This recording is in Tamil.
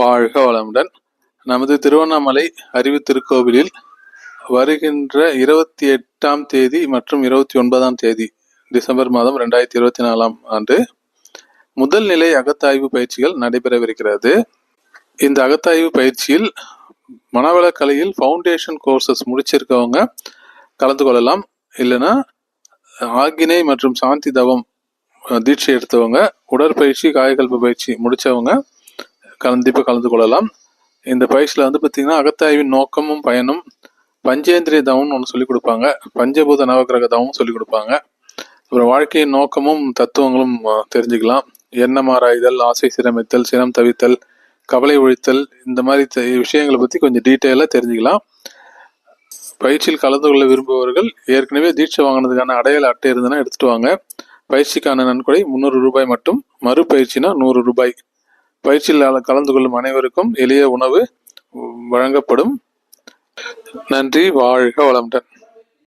வாழ்க வளமுடன். நமது திருவண்ணாமலை அறிவு திருக்கோவிலில் வருகின்ற இருபத்தி எட்டாம் தேதி மற்றும் இருபத்தி ஒன்பதாம் தேதி டிசம்பர் மாதம் ரெண்டாயிரத்தி இருபத்தி நாலாம் ஆண்டு முதல் நிலை அகத்தாய்வு பயிற்சிகள் நடைபெறவிருக்கிறது. இந்த அகத்தாய்வு பயிற்சியில் மனவளக்கலையில் ஃபவுண்டேஷன் கோர்சஸ் முடிச்சிருக்கவங்க கலந்து கொள்ளலாம். இல்லைன்னா ஆகினை மற்றும் சாந்தி தவம் தீட்சை எடுத்தவங்க உடற்பயிற்சி காயகல்ப பயிற்சி முடித்தவங்க கண்டிப்பாக கலந்து கொள்ளலாம். இந்த பயிற்சியில் வந்து பார்த்தீங்கன்னா அகத்தாய்வின் நோக்கமும் பயனும் பஞ்சேந்திரிய தவம்னு ஒன்று சொல்லிக் கொடுப்பாங்க. பஞ்சபூத நவகிரக தவமும் சொல்லிக் கொடுப்பாங்க. அப்புறம் வாழ்க்கையின் நோக்கமும் தத்துவங்களும் தெரிஞ்சுக்கலாம். எண்ணம் ஆராய்தல் ஆசை சிரமித்தல் சினம் தவித்தல் கவலை ஒழித்தல் இந்த மாதிரி த- விஷயங்களை பற்றி கொஞ்சம் டீட்டெயிலாக தெரிஞ்சுக்கலாம். பயிற்சியில் கலந்து கொள்ள விரும்புபவர்கள் ஏற்கனவே தீட்சை வாங்கினதுக்கான அடையாள அட்டை இருந்ததுன்னா எடுத்துட்டு வாங்க. பயிற்சிக்கான நன்கொடை முந்நூறு ரூபாய் மட்டும் மறுபயிற்சினா நூறு ரூபாய். பயிற்சியில் கலந்து கொள்ளும் அனைவருக்கும் எளிய உணவு வழங்கப்படும். நன்றி வாழ்க வளமுடன்.